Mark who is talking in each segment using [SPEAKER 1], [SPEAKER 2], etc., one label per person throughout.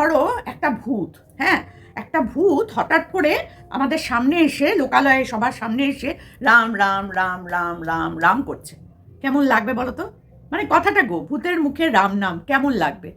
[SPEAKER 1] ধরো একটা ভূত হ্যাঁ? একটা ভূত হঠাৎ করে আমাদের সামনে এসে, লোকালয়ে সবার সামনে এসে রাম রাম রাম রাম রাম রাম করছে। কেমন লাগবে বলো তো? মানে কথাটা গো, ভূতের মুখে রাম নাম কেমন লাগবে?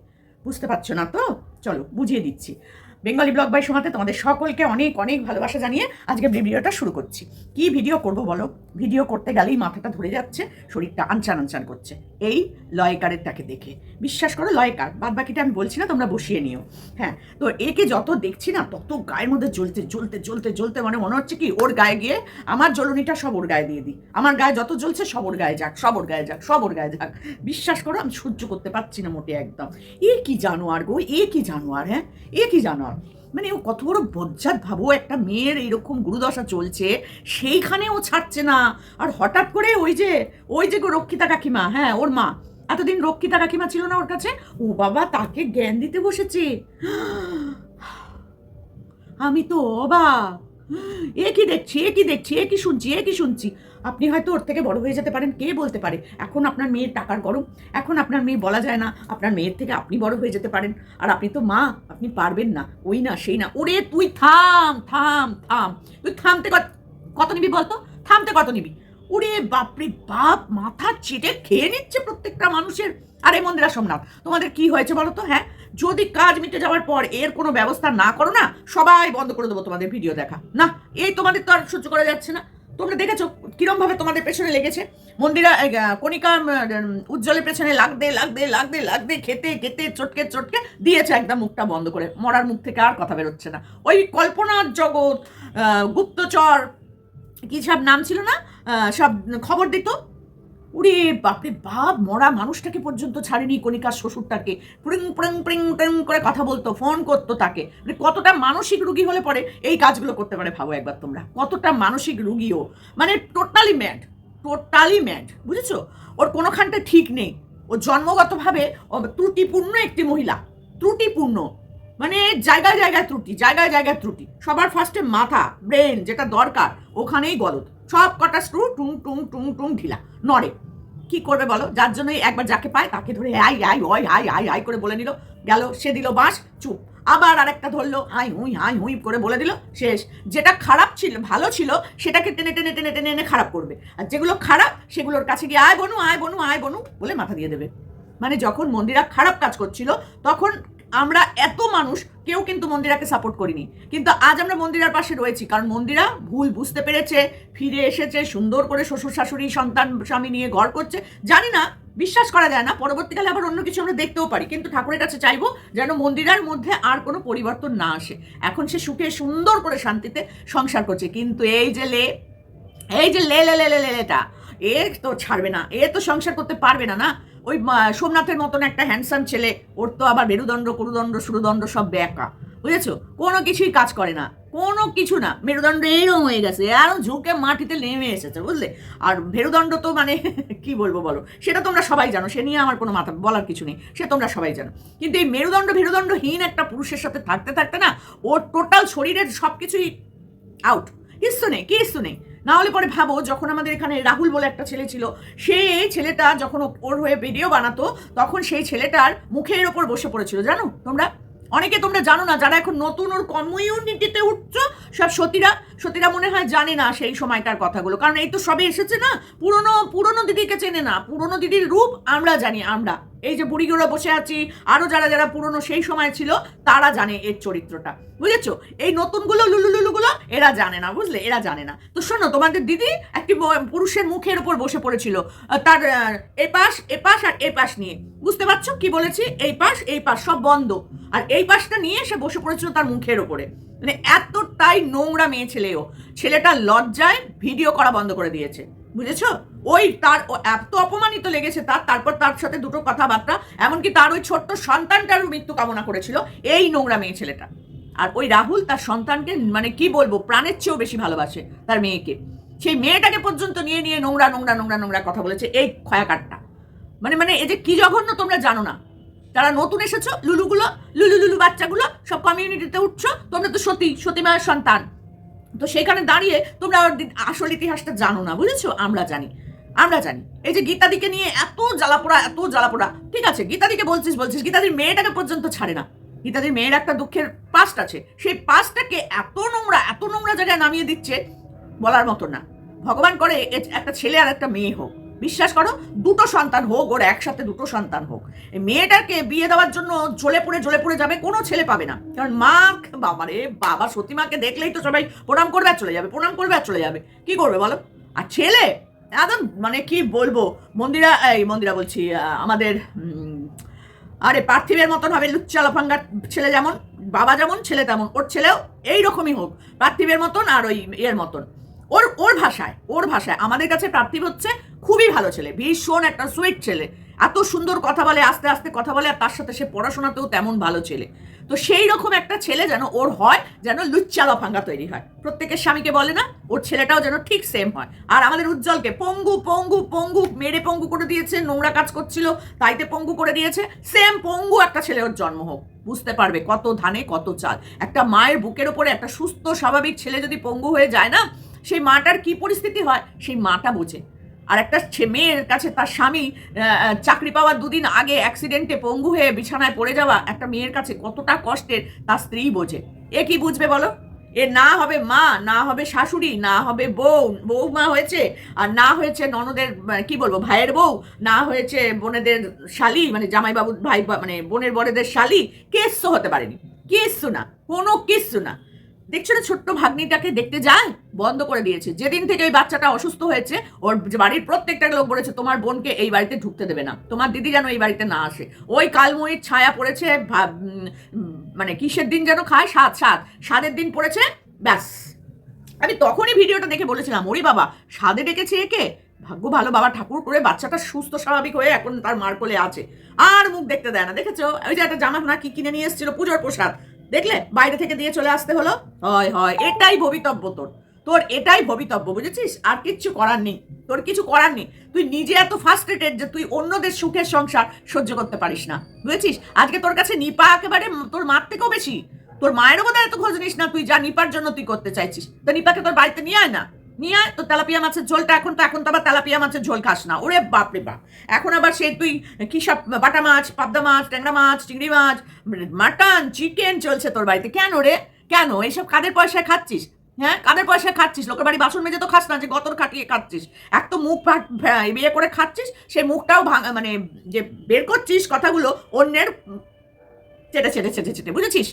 [SPEAKER 1] বুঝতে পারছ না তো? চলো, বুঝিয়ে দিচ্ছি। বেঙ্গলি ব্লগ বাই সমাতে তোমাদের সকলকে অনেক অনেক ভালোবাসা জানিয়ে আজকে ভিডিওটা শুরু করছি। কি ভিডিও করব বলো? ভিডিও করতে গেলেই মাথাটা ধরে যাচ্ছে, শরীরটা আনচান আনচান করছে। এই লয়কারেরটাকে দেখে। বিশ্বাস করো, লয়কার বাদ বাকিটা আমি বলছি না, তোমরা বসিয়ে নিও। হ্যাঁ তো একে যত দেখছি না, তত গায়ের মধ্যে জ্বলতে জ্বলতে জ্বলতে জ্বলতে মানে মনে হচ্ছে কি, ওর গায়ে গিয়ে আমার জ্বলনিটা সব ওর গায়ে দিয়ে দিই। আমার গায়ে যত জ্বলছে সব ওর গায়ে যাক, সব ওর গায়ে যাক, সব ওর গায়ে যাক। বিশ্বাস করো, আমি সহ্য করতে পারছি না মোটে একদম। এ কি জানোয়ার গো, এ কি জানোয়ার হ্যাঁ? এ কি জানোয়ার? মানে ও কত বড় বজ্জাত ভাবো, একটা মেয়ের এইরকম গুরুদশা চলছে, সেইখানে ও ছাড়ছে না। আর হঠাৎ করে ওই যে ওই যে রক্ষিতা কাকিমা হ্যাঁ ওর মা, এতদিন রক্ষিতা কাকিমা ছিল না ওর কাছে, ও বাবা তাকে জ্ঞান দিতে বসেছে। আমি তো অবাক। এ কি দেখছি, এ কি দেখছি, এ কি শুনছি, এ কি শুনছি? আপনি হয়তো ওর থেকে বড় হয়ে যেতে পারেন, কে বলতে পারে? এখন আপনার মেয়ের টাকার গরম, এখন আপনার মেয়ে বলা যায় না, আপনার মেয়ের থেকে আপনি বড় হয়ে যেতে পারেন। আর আপনি তো মা, আপনি পারবেন না, ওই না, সেই না। ওরে, তুই থাম থাম থাম। তুই থামতে কত নিবি বলতো? থামতে কত নিবি? ওরে বাপরে বাপ, মাথা চেটে খেয়ে নিচ্ছে প্রত্যেকটা মানুষের। আরে মন্দিরা সোমনাথ তোমাদের কি হয়েছে বলো তো হ্যাঁ? যদি কাজ মিটে যাওয়ার পর এর কোনো ব্যবস্থা না করো না, সবাই বন্ধ করে দেবো তোমাদের ভিডিও দেখা। না, এই তোমাদের তো আর সহ্য করা যাচ্ছে না। তোমরা দেখেছ কিরম ভাবে তোমাদের পেছনে লেগেছে? মন্দিরা কণিকা উজ্জ্বলের পেছনে লাগতে লাগতে লাগতে লাগতে খেতে খেতে, চটকে চটকে দিয়েছে একদম মুখটা বন্ধ করে। মরার মুখ থেকে আর কথা বেরোচ্ছে না। ওই কল্পনার জগৎ গুপ্তচর, কি সব নাম ছিল না? সব খবর দিত? উরে বাপরে বাপ, মরা মানুষটাকে পর্যন্ত ছাড়েনি কণিকার শ্বশুরটাকে। প্রিং প্রিং প্রিং প্রিং করে কথা বলতো, ফোন করতো তাকে। মানে কতটা মানসিক রুগী হলে পরে এই কাজগুলো করতে পারে, ভাবো একবার তোমরা। কতটা মানসিক রুগীও। মানে টোটালি ম্যাড টোটালি ম্যাড, বুঝেছ? ওর কোনোখানটা ঠিক নেই। ও জন্মগতভাবে ত্রুটিপূর্ণ একটি মহিলা, ত্রুটিপূর্ণ। মানে জায়গায় জায়গায় ত্রুটি, জায়গায় জায়গায় ত্রুটি। সবার ফার্স্টে মাথা ব্রেন যেটা দরকার, ওখানেই গলদ সব কটা স্ক্রু টুং টুং টুং টুং ঢিলা, নড়ে। কি করবে বলো? যার জন্য একবার যাকে পায় তাকে ধরে আই আই, ওই, আই আই আই করে বলে নিল। গেল, সে দিল বাঁশ, চুপ। আবার আরেকটা ধরলো, আই, হুই আই, হুই করে বলে দিল, শেষ। যেটা খারাপ ছিল, ভালো ছিল, সেটাকে টেনে টেনে টেনে টেনে এনে খারাপ করবে। আর যেগুলো খারাপ, সেগুলোর কাছে গিয়ে আয় বনু আয় বনু আয় বনু বলে মাথা দিয়ে দেবে। মানে যখন মন্দিরা খারাপ কাজ করছিল, তখন আমরা এত মানুষ কেউ কিন্তু মন্দিরাকে সাপোর্ট করিনি কিন্তু আজ আমরা মন্দিরার পাশে রয়েছি কারণ মন্দিরা ভুল বুঝতে পেরেছে ফিরে এসেছে সুন্দর করে শ্বশুর শাশুড়ি সন্তান স্বামী নিয়ে ঘর করছে জানি না বিশ্বাস করা যায় না পরবর্তীকালে আবার অন্য কিছু আমরা দেখতেও পারি কিন্তু ঠাকুরের কাছে চাইব যেন মন্দিরার মধ্যে আর কোনো পরিবর্তন না আসে এখন সে সুখে সুন্দর করে শান্তিতে সংসার করছে কিন্তু এই যে লে এই যে লে লে লে লে লেটা এ তো ছাড়বে না এ তো সংসার করতে পারবে না না ওই সোমনাথের মতন একটা হ্যান্ডসাম ছেলে, ওর তো আবার মেরুদণ্ড, কুরুদণ্ড, সুরদণ্ড সব ব্যাকা বুঝেছ? কোনো কিছুই কাজ করে না। কোনো কিছু না। মেরুদণ্ড এরকম হয়ে গেছে আরও ঝুঁকে মাটিতে নেমে এসেছে, বুঝলে? আর মেরুদণ্ড তো মানে কি বলব বলো? সেটা তোমরা সবাই জানো, সে নিয়ে আমার কোনো মাথা, বলার কিছু নেই, সে তোমরা সবাই জানো। কিন্তু এই মেরুদণ্ড, মেরুদণ্ডহীন একটা পুরুষের সাথে থাকতে থাকতে না, ওর টোটাল শরীরের সব কিছুই আউট কিচ্ছু নেই কিচ্ছু নেই। না হলে পরে ভাবো, যখন আমাদের এখানে রাহুল বলে একটা ছেলে ছিল সেই ছেলেটা যখন ওর হয়ে ভিডিও বানাতো, তখন সেই ছেলেটার মুখের ওপর বসে পড়েছিল, জানো? তোমরা? অনেকে তোমরা জানো না, যারা এখন নতুন ওর কমিউনিটিতে উঠছো, সব সতীরা সতীরা মনে হয় জানে না সেই সময়টার কথাগুলো। কারণ এই তো সবে এসেছে না, পুরনো পুরনো দিদিকে চেনে না, পুরনো দিদির রূপ আমরা জানি, আমরা। এই যে বুড়িগুলো বসে আছি আরও যারা যারা পুরনো সেই সময় ছিল, তারা জানে এর চরিত্রটা। বুঝেছ? এই নতুনগুলো লুলু লুলুগুলো এরা জানে না, বুঝলে? এরা জানে না। তো শোনো তোমাদের দিদি একটি পুরুষের মুখের উপর বসে পড়েছিল তার এ পাশ এ পাশ আর এ পাশ নিয়ে। বুঝতে পারছ কি বলেছি? এই পাশ এই পাশ, সব বন্ধ। আর এই পাশটা নিয়ে সে বসে পড়েছিল তার মুখের ওপরে মানে এতটাই নোংরা মেয়ে ছেলেও ছেলেটা লজ্জায় ভিডিও করা বন্ধ করে দিয়েছে। বুঝেছ? ওই তার এত অপমানিত লেগেছে তার, তারপর তার সাথে দুটো কথাবার্তা, এমনকি তার ওই ছোট্ট সন্তানটারও মৃত্যু কামনা করেছিল, এই নোংরা মেয়ে ছেলেটা। আর ওই রাহুল তার সন্তানকে মানে কি বলব, প্রাণের চেয়েও বেশি ভালোবাসে তার মেয়েকে। সেই মেয়েটাকে পর্যন্ত নিয়ে নিয়ে নোংরা নোংরা নোংরা নোংরা কথা বলেছে এই খয়াকারটা মানে মানে এই যে কি জঘন্য তোমরা জানো না। তারা নতুন এসেছ, লুলুগুলো লুলু লুলু বাচ্চাগুলো, সব কমিউনিটিতে উঠছো, তোমরা তো সতী সতী মায়ের সন্তান। তো সেখানে দাঁড়িয়ে তোমরা আসল ইতিহাসটা জানো না, বুঝেছ? আমরা জানি। আমরা জানি। এই যে গীতাদিকে নিয়ে এত জ্বালাপোড়া এত জ্বালাপোড়া, ঠিক আছে? গীতাদিকে বলছিস বলছিস, গীতাদির মেয়েটাকে পর্যন্ত ছাড়ে না। গীতাদির মেয়ের একটা দুঃখের পাস্ট আছে। সেই পাস্টটাকে এত নোংরা এত নোংরা জায়গায় নামিয়ে দিচ্ছে বলার মতো না। ভগবান করে একটা ছেলে আর একটা মেয়ে হোক। বিশ্বাস করো, দুটো সন্তান হোক, ওর একসাথে দুটো সন্তান হোক। এই মেয়েটাকে বিয়ে দেওয়ার জন্য জ্বলে পড়ে জ্বলে পড়ে যাবে, কোনো ছেলে পাবে না। কারণ মা বাবা রে বাবা সত্যি মাকে দেখলেই তো সবাই প্রণাম করবে আর চলে যাবে, প্রণাম করবে আর চলে যাবে। কি করবে বলো? আর ছেলে? একদম মানে কি বলব? মন্দিরা, এই মন্দিরা বলছি আমাদের আরে পার্থিবের মতন হবে, লুচ্চা লাফাঙ্গার ছেলে যেমন, বাবা যেমন, ছেলে তেমন। ওর ছেলেও এই রকমই হোক, পার্থিবের মতন আর ওই এর মতন। ওর ওর ভাষায় ওর ভাষায়। আমাদের কাছে পার্থিব হচ্ছে খুবই ভালো ছেলে, ভীষণ একটা সুইট ছেলে। এত সুন্দর কথা বলে, আস্তে আস্তে কথা বলে, আর তার সাথে সে পড়াশোনাতেও তেমন ভালো ছেলে। তো সেই রকম একটা ছেলে যেন ওর হয়, যেন লুচ্চা লফাঙ্গা তৈরি হয়। প্রত্যেকের স্বামীকে বলে না, ওর ছেলেটাও যেন ঠিক সেম হয়। আর আমাদের উজ্জ্বলকে পঙ্গু পঙ্গু পঙ্গু, মেরে পঙ্গু করে দিয়েছে, নোংরা কাজ করছিল, তাইতে পঙ্গু করে দিয়েছে। সেম পঙ্গু একটা ছেলে ওর জন্ম হোক। বুঝতে পারবে কত ধানে, কত চাল। একটা মায়ের বুকের ওপরে একটা সুস্থ, স্বাভাবিক ছেলে যদি পঙ্গু হয়ে যায় না, সেই মাটার কি পরিস্থিতি হয়? সেই মাটা বোঝে। আর একটা মেয়ের কাছে তার স্বামী চাকরি পাওয়ার দুদিন আগে অ্যাক্সিডেন্টে পঙ্গু হয়ে বিছানায় পড়ে যাওয়া একটা মেয়ের কাছে কতটা কষ্টের তার স্ত্রী বোঝে। এ কি বুঝবে বলো? এ না হবে মা, না হবে শাশুড়ি, না হবে বউ বৌমা হয়েছে, আর না হয়েছে ননদের কি বলব, ভাইয়ের বউ, না হয়েছে বোনেদের শালি মানে জামাইবাবুর ভাই মানে বোনের বড়েদের শালি, কিচ্ছু হতে পারেনি। কিচ্ছু না, কোনো কিচ্ছু না। দেখছ না ছোট্ট ভাগ্নিটাকে দেখতে যায়? বন্ধ করে দিয়েছে। যেদিন থেকে ওই বাচ্চাটা অসুস্থ হয়েছে, ওর বাড়ির প্রত্যেকটা লোক বলেছে, তোমার বোনকে এই বাড়িতে ঢুকতে দেবে না। তোমার দিদি যেন এই বাড়িতে না আসে। ওই কালময়ীর ছায়া পড়েছে মানে কিসের দিন যেন খায়? সাত সাত সাদের দিন পড়েছে? ব্যাস। আমি তখনই ভিডিওটা দেখে বলেছিলাম, ওরে বাবা সাদে ডেকেছে একে? ভাগ্য ভালো, বাবা ঠাকুর করে বাচ্চাটা সুস্থ, স্বাভাবিক হয়ে এখন তার মার কোলে আছে। আর মুখ দেখতে দেয় না। দেখেছ? ওই যে একটা জামা না কি কিনে নিয়ে এসেছিল, পুজোর প্রসাদ। দেখলে বাইরে থেকে দিয়ে চলে আসতে হলো? হয় হয়, এটাই ভবিতব্য তোর। তোর এটাই ভবিতব্য, বুঝেছিস? আর কিচ্ছু করার নেই। তোর কিছু করার নেই। তুই নিজে এত ফার্স্ট্রেটেড যে তুই অন্যদের সুখের সংসার সহ্য করতে পারিস না। বুঝেছিস? আজকে তোর কাছে নিপা একেবারে তোর মার থেকেও বেশি। তোর মায়েরও বোধহয় এত খোঁজ নিস না তুই, যা নিপার জন্য তুই করতে চাইছিস। তো নিপাকে তোর বাড়িতে নিয়ে আয় না। নিয়ে তো তেলাপিয়া মাছের ঝোলটা এখন তো এখন তো আবার তেলাপিয়া মাছের ঝোল খাস না। ওরে বাপ রে বাপ। এখন আবার সে তুই কি সব বাটা মাছ, পাবদা মাছ, ট্যাংরা মাছ, চিংড়ি মাছ, মাটন, চিকেন চলছে তোর বাড়িতে। কেন রে? কেন? এইসব কাদের পয়সায় খাচ্ছিস? হ্যাঁ? কাদের পয়সায় খাচ্ছিস? লোকের বাড়ি বাসন মেজে তো খাস না, যে গতর খাটিয়ে খাচ্ছিস। এক তো মুখ ফাট বিয়ে করে খাচ্ছিস সেই মুখটাও ভাঙা মানে যে বের করছিস কথাগুলো অন্যের চেটে চেটে চেটে চেটে, বুঝেছিস?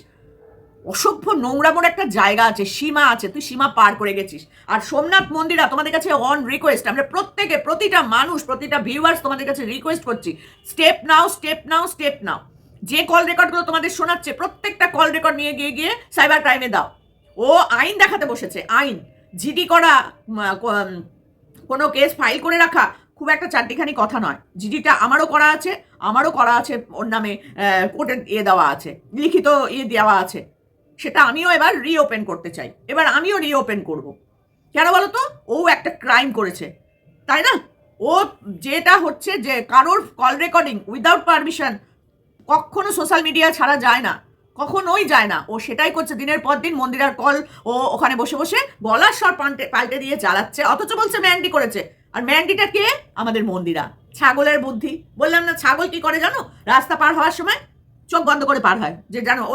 [SPEAKER 1] অসভ্য নোংরা নোংরামোর একটা জায়গা আছে, সীমা আছে, তুই সীমা পার করে গেছিস। আর সোমনাথ মন্দিরা তোমাদের কাছে অন রিকোয়েস্ট আমরা প্রত্যেকে, প্রতিটা মানুষ, প্রতিটা ভিউয়ার্স তোমাদের কাছে রিকোয়েস্ট করছি step now step now step now যে কল রেকর্ডগুলো তোমাদের শোনাচ্ছে, প্রত্যেকটা কল রেকর্ড নিয়ে গিয়ে গিয়ে সাইবার ক্রাইমে দাও। ও আইন দেখাতে বসেছে, আইন। জিডি করা কোনো কেস ফাইল করে রাখা, খুব একটা চারটিখানি কথা নয়। জিডিটা আমারও করা আছে, আমারও করা আছে, ওর নামে কোর্টে ইয়ে দেওয়া আছে, লিখিত ইয়ে দেওয়া আছে। সেটা আমিও এবার রিওপেন করতে চাই। এবার আমিও রিওপেন করব। কেন বলো তো ও একটা ক্রাইম করেছে। তাই না? ও যেটা হচ্ছে যে কারোর কল রেকর্ডিং উইদাউট পারমিশন কখনো সোশ্যাল মিডিয়া ছাড়া যায় না। কখনোই যায় না। ও সেটাই করছে দিনের পর দিন। মন্দিরার কল ও ওখানে বসে বসে গলার স্বর পাল্টে পাল্টে দিয়ে চালাচ্ছে অথচ বলছে ম্যান্ডি করেছে। আর ম্যান্ডিটা কে? আমাদের মন্দিরা। ছাগলের বুদ্ধি। বললাম না, ছাগল কি করে জানো? রাস্তা পার হওয়ার সময় চোখ বন্ধ করে পার হয়। যে জানো, ও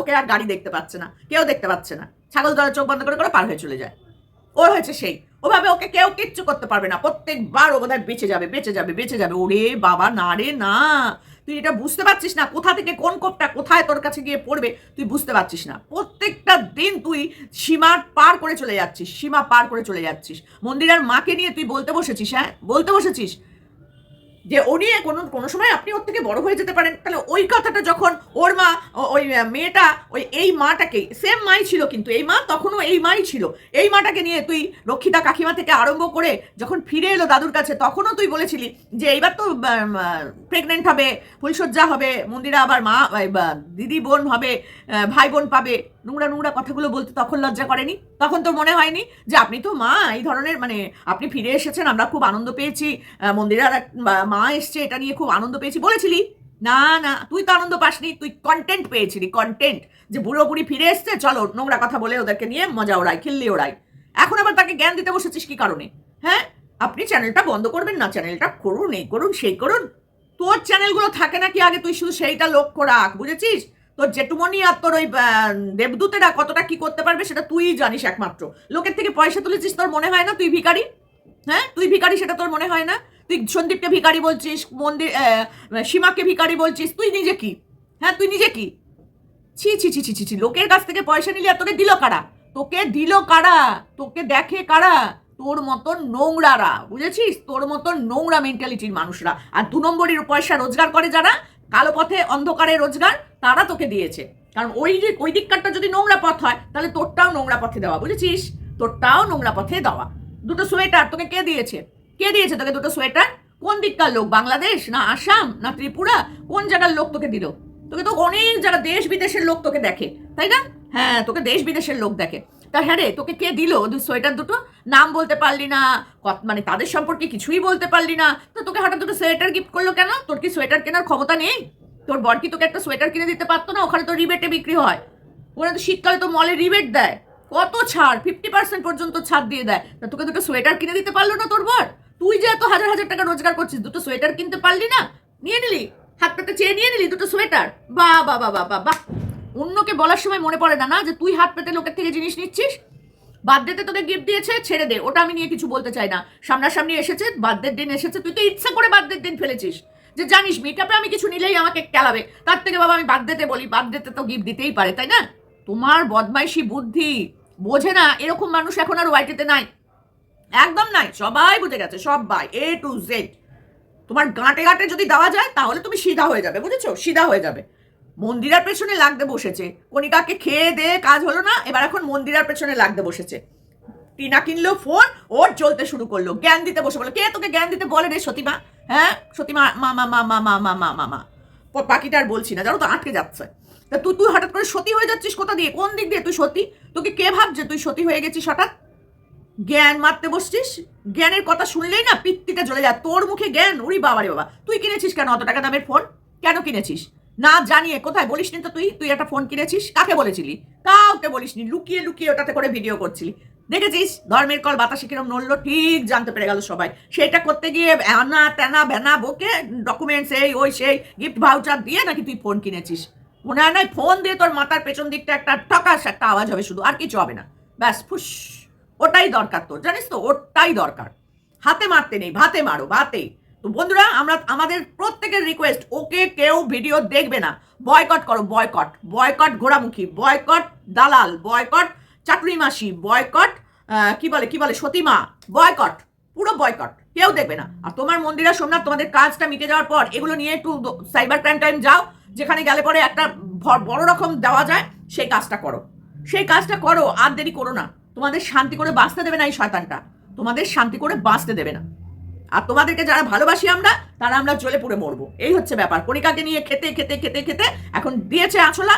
[SPEAKER 1] ওকে আর গাড়ি দেখতে পাচ্ছে না, কেউ দেখতে পাচ্ছে না। ছাগল ধরে চোখ বন্ধ করে করে পার হয়ে চলে যায়। ওর হয়েছে সেই। ওভাবে ওকে কেউ কিচ্ছু করতে পারবে না। প্রত্যেকবার ও বোধহয় বেঁচে যাবে বেঁচে যাবে বেঁচে যাবে। ওরে বাবা, না রে, না। তুই এটা বুঝতে পারছিস না? কোথা থেকে কোন কোপটা কোথায় তোর কাছে গিয়ে পড়বে, তুই বুঝতে পারছিস না। প্রত্যেকটা দিন তুই সীমা পার করে চলে যাচ্ছিস, সীমা পার করে চলে যাচ্ছিস। মন্দিরার মাকে নিয়ে তুই বলতে বসেছিস হ্যাঁ? বলতে বসেছিস? যে ও নিয়ে কোনো কোনো সময় আপনি ওর থেকে বড় হয়ে যেতে পারেন। তাহলে ওই কথাটা যখন ওর মা ওই মেয়েটা, ওই, এই মাটাকে সেম মাই ছিল কিন্তু, এই মা তখনও এই মাই ছিল। এই মাটাকে নিয়ে তুই রক্ষিতা কাকিমা থেকে আরম্ভ করে যখন ফিরে এলো দাদুর কাছে, তখনও তুই বলেছিলি যে এইবার তো প্রেগনেন্ট হবে ফুলসজ্জা হবে, মন্দিরা আবার মা দিদি বোন হবে ভাই বোন পাবে। নোংরা নোংরা কথাগুলো বলতে তখন লজ্জা করেনি? তখন তোর মনে হয়নি যে আপনি তো মা, এই ধরনের মানে আপনি ফিরে এসেছেন, আমরা খুব আনন্দ পেয়েছি মন্দিরার মা এসছে, এটা নিয়ে খুব আনন্দ পেয়েছি, বলেছিলি? না না, তুই তো আনন্দ পাসনি, তুই কন্টেন্ট পেয়েছিলি কন্টেন্ট যে বুড়ো বুড়ি ফিরে এসছে, চলো নোংরা কথা বলে ওদেরকে নিয়ে মজা ওড়াই, খিল্লি ওড়াই। এখন আবার তাকে জ্ঞান দিতে বসেছিস কি কারণে? হ্যাঁ? আপনি চ্যানেলটা বন্ধ করবেন না চ্যানেলটা করুন এই করুন, সেই করুন। তোর চ্যানেলগুলো থাকে নাকি আগে, তুই শুধু সেইটা লক্ষ্য রাখ, বুঝেছিস? তোর জেঠুমনি আর তোর ওই দেবদূতেরা কতটা কি করতে পারবে সেটা তুই জানিস একমাত্র। লোকের থেকে পয়সা তুলেছিস তোর মনে হয় না? তুই ভিকারি হ্যাঁ? তুই ভিখারি সেটা তোর মনে হয় না? তুই সন্দীপকে ভিখারি বলছিস, মন্দির সীমাকে ভিখারি বলছিস, তুই নিজে কি? হ্যাঁ তুই নিজে কি? ছি ছি ছি ছি ছি ছি, লোকের কাছ থেকে পয়সা নিলে আর তোকে দিল কারা? তোকে দিল কারা? তোকে দেখে কারা? তোর মতন নোংরারা, বুঝেছিস? তোর মতন নোংরা মেন্টালিটির মানুষরা। আর দু নম্বরের পয়সা রোজগার করে যারা কালো পথে অন্ধকারে রোজগার তারা তোকে দিয়েছে। কারণ ওই যে, ওই দিককারটা যদি নোংরা পথ হয়, তাহলে তোরটাও নোংরা পথে দেওয়া, বুঝেছিস? তোরটাও নোংরা পথে দেওয়া। দুটো সোয়েটার তোকে কে দিয়েছে? কে দিয়েছে তোকে দুটো সোয়েটার? কোন দিককার লোক, বাংলাদেশ না আসাম না ত্রিপুরা? কোন জায়গার লোক তোকে দিল? তোকে তো অনেক যারা দেশ বিদেশের লোক তোকে দেখে, তাই না? হ্যাঁ তোকে দেশ বিদেশের লোক দেখে। তা হ্যাঁ রে, তোকে কে দিল? সোয়েটার দুটো? নাম বলতে পারলি না মানে তাদের সম্পর্কে কিছুই বলতে পারলি না। তো তোকে হঠাৎ দুটো সোয়েটার গিফট করল কেন? তোর কি সোয়েটার কেনার ক্ষমতা নেই? তোর বর কি তোকে একটা সোয়েটার কিনে দিতে পারতো না? ওখানে তো রিবেটে বিক্রি হয়। ওখানে তো শীতকালে তো মলে রিবেট দেয়। কত ছাড় ফিফটি পার্সেন্ট পর্যন্ত ছাড় দিয়ে দেয়। তা তোকে দুটো সোয়েটার কিনে দিতে পারল না তোর বর? তুই যে এত হাজার হাজার টাকা রোজগার করছিস, দুটো সোয়েটার কিনতে পারলি না? নিয়ে নিলি? হাত চেয়ে নিয়ে নিলি দুটো সোয়েটার? বা বা বা বা বা অন্যকে বলার সময় মনে পড়ে না না? যে তুই হাত পেতে লোকের থেকে জিনিস নিচ্ছিস? বার্থডেতে তোকে গিফট দিয়েছে, ছেড়ে দে। ওটা আমি নিয়ে কিছু বলতে চাই না। সামনাসামনি এসেছে, বার্থডের দিন এসেছে, তুই তো ইচ্ছা করে বার্থডের দিন ফেলেছিস। যে জানিস মিটআপে আমি কিছু নিলেই আমাকে কেলাবে তার থেকে বাবা, আমি বার্থডেতে বলি, বার্থডেতে তো গিফট দিতেই পারে, তাই না? তোমার বদমাইশি বুদ্ধি বোঝে না, এরকম মানুষ এখন আর ওয়াইটিতে নাই। একদম নাই, সবাই বুঝে গেছে, সবাই এ টু জেড তোমার গাঁটে গাঁটে যদি দেওয়া যায়, তাহলে তুমি সিধা হয়ে যাবে, বুঝেছ? সিধা হয়ে যাবে। মন্দিরার পেছনে লাগতে বসেছে। কণিকাকে খেয়ে দে কাজ হলো না, এবার এখন মন্দিরার পেছনে লাগতে বসেছে। টিনা কিনলো ফোন, ওর চলতে শুরু করল। জ্ঞান দিতে বসে বলো, কে তোকে জ্ঞান দিতে বলে রে সতীমা? হ্যাঁ? সতীমা, মা মা মা মা মা মা মা মা মা। বাকিটা আর বলছি না, জানো তো আটকে যাচ্ছে। তা তুই তুই হঠাৎ করে সতী হয়ে যাচ্ছিস কোথা দিয়ে? কোন দিক দিয়ে তুই সতী? তোকে কে ভাবছে? তুই সতী হয়ে গেছিস হঠাৎ? জ্ঞান মারতে বসছিস? জ্ঞানের কথা শুনলেই না পিত্তিটা জ্বলে যায়। তোর মুখে জ্ঞান? উড়ি বাবা রে বাবা। তুই কিনেছিস কেন? অত টাকা দামের ফোন? কেন কিনেছিস? না জানিয়ে, কোথায় বলিসনি তো তুই? তুই একটা ফোন কিনেছিস? কাকে বলেছিলি? কাউকে বলিসনি, লুকিয়ে লুকিয়ে ওটাতে করে ভিডিও করছিলি। দেখেছিস? ধর্মের কল বাতাসে কিরম নড়লো, ঠিক জানতে পেরে গেল সবাই। সেটা করতে গিয়ে আনা, তেনা ব্যানা বকে ডকুমেন্টস এই, ওই, সেই গিফট ভাউচার দিয়ে নাকি তুই ফোন কিনেছিস? মনে হয় না ফোন দিয়ে তোর মাথার পেছন দিকটা একটা টকাস একটা আওয়াজ হবে শুধু, আর কিছু হবে না। ব্যাস, ফুস। ওটাই দরকার তোর, জানিস তো? ওটাই দরকার। হাতে মারতে নেই, ভাতে মারো, ভাতে। তো বন্ধুরা, আমরা আমাদের প্রত্যেকের রিকোয়েস্ট ওকে কেউ ভিডিও দেখবে না। বয়কট করো বয়কট বয়কট ঘোড়ামুখী বয়কট দালাল বয়কট চাকরি মাসি বয়কট কি বলে কি বলে, সতীমা বয়কট পুরো বয়কট কেউ দেখবে না। আর তোমার মন্দিরা সোমনাথ, তোমাদের কাজটা মিটে যাওয়ার পর, এগুলো নিয়ে একটু সাইবার ক্রাইম টাইম যাও, যেখানে গেলে পরে একটা বড় রকম দেওয়া যায়, সেই কাজটা করো। সেই কাজটা করো, আর দেরি করো না। তোমাদের শান্তি করে বাঁচতে দেবে না এই শয়তানটা। তোমাদের শান্তি করে বাঁচতে দেবে না। আর তোমাদেরকে যারা ভালোবাসি আমরা, তারা আমরা জ্বলে পুড়ে মরবো। এই হচ্ছে ব্যাপার। কণিকাকে নিয়ে খেতে খেতে খেতে খেতে এখন দিয়েছে আছলা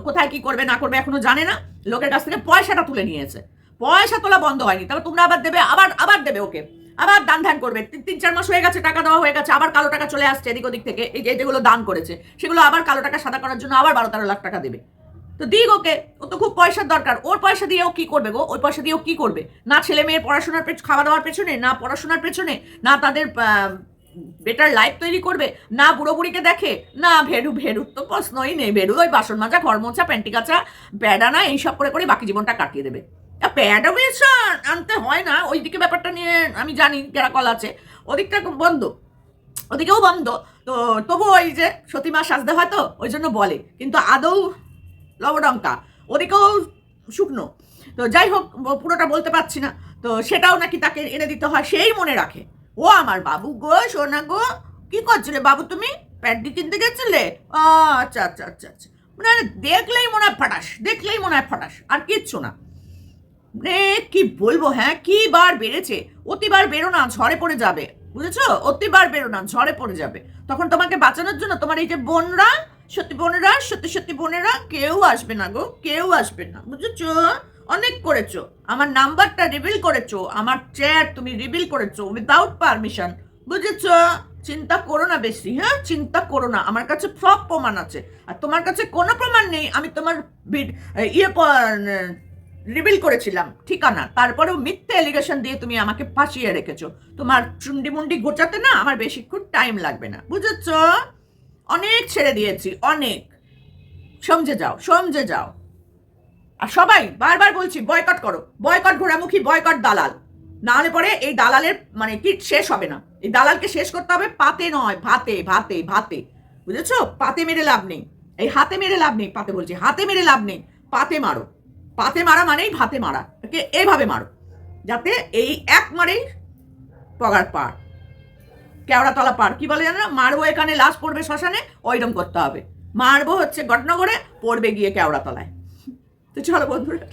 [SPEAKER 1] কোথায় কি করবে, না করবে এখনও জানে না। লোকের কাছ থেকে পয়সাটা তুলে নিয়েছে। পয়সা তোলা বন্ধ হয়নি। তবে তোমরা আবার দেবে, আবার আবার দেবে ওকে। আবার দান ধ্যান করবে। তিন- চার মাস হয়ে গেছে, টাকা দেওয়া হয়ে গেছে, আবার কালো টাকা চলে আসছে এদিক ওদিক থেকে। এই যেগুলো দান করেছে, সেগুলো আবার কালো টাকা সাদা করার জন্য আবার বারো তেরো লাখ টাকা দেবে। তো দিক ওকে, ও তো খুব পয়সার দরকার। ওর পয়সা দিয়ে ও কি করবে গো? ওই পয়সা দিয়ে ও কি করবে? না ছেলে মেয়ের পড়াশোনার খাওয়া দাওয়ার পেছনে, না পড়াশোনার পেছনে, না তাদের বেটার লাইফ তৈরি করবে, না বুড়ো বুড়িকে দেখে, না ভেরু ভেরুর তো প্রশ্নই নেই। ভেরু ওই বাসন মাজা, ঘর মোছা, প্যান্টি কাচা প্যাডানা এইসব করে করে বাকি জীবনটা কাটিয়ে দেবে। প্যাড আনতে হয় না। ওই দিকে ব্যাপারটা নিয়ে আমি জানি যারা কল আছে। ওদিকটা বন্ধ। ওদিকেও বন্ধ। তো তবু ওই যে সতীমা সাজতে হয় তো, ওই জন্য বলে। কিন্তু আদৌ লবডঙ্কা ওদিকেও শুকনো। তো যাই হোক পুরোটা বলতে পারছি না। তো সেটাও নাকি তাকে এনে দিতে হয়, সেই মনে রাখে। ও আমার বাবু গো, সোনা গো, কি করছিলে বাবু তুমি? প্যান্টি কিনতে গেছিলে? আচ্ছা আচ্ছা আচ্ছা আচ্ছা। মানে দেখলেই মনে হয় ফাটাস, দেখলেই মনে হয় ফাটাস, আর কিচ্ছু না। মানে কি বলব হ্যাঁ কি বার বেড়েছে? অতিবার বেরো না, ঝড়ে পড়ে যাবে। বুঝেছ? অতিবার বেরো না, ঝড়ে পড়ে যাবে। তখন তোমাকে বাঁচানোর জন্য তোমার এই যে বোনরা সত্যি বোনেরা, সত্যি সত্যি বোনেরা, কেউ আসবে না গো, কেউ আসবে না। বুঝেছ? অনেক করেছ। আমার নাম্বারটা রিভিল করেছ। আমার চ্যাট তুমি রিভিল করেছ উইদাউট পারমিশন বুঝেছ? চিন্তা করো না বেশি হ্যাঁ? চিন্তা করো না। আমার কাছে সব প্রমাণ আছে। আর তোমার কাছে কোনো প্রমাণ নেই, আমি তোমার ইয়ে রিভিল করেছিলাম, ঠিকানা। তারপরেও মিথ্যে এলিগেশন দিয়ে তুমি আমাকে ফাঁসিয়ে রেখেছো। তোমার চুন্ডি মুন্ডি গোচাতে না আমার বেশিক্ষণ টাইম লাগবে না। বুঝেছ? অনেক ছেড়ে দিয়েছি, অনেক। সমঝে যাও সমঝে যাও। আর সবাই বারবার বলছি বয়কট করো। বয়কট ঘোরামুখী বয়কট দালাল। না হলে পরে এই দালালের মানে কিট শেষ হবে না। এই দালালকে শেষ করতে হবে পাতে নয়, ভাতে ভাতে ভাতে। বুঝেছ? পাতে মেরে লাভ নেই। এই হাতে মেরে লাভ নেই, পাতে বলছি। হাতে মেরে লাভ নেই, পাতে মারো। পাতে মারা মানেই ভাতে মারা। একে এইভাবে মারো। যাতে এই এক মারেই পগার পার। কেওড়াতলা পার কি বলে জানো না? মারবো এখানে, লাশ পড়বে শ্মশানে, ওইরকম করতে হবে মারবো হচ্ছে ঘটনগরে পড়বে গিয়ে কেওড়াতলায় তো চলো বন্ধুরা।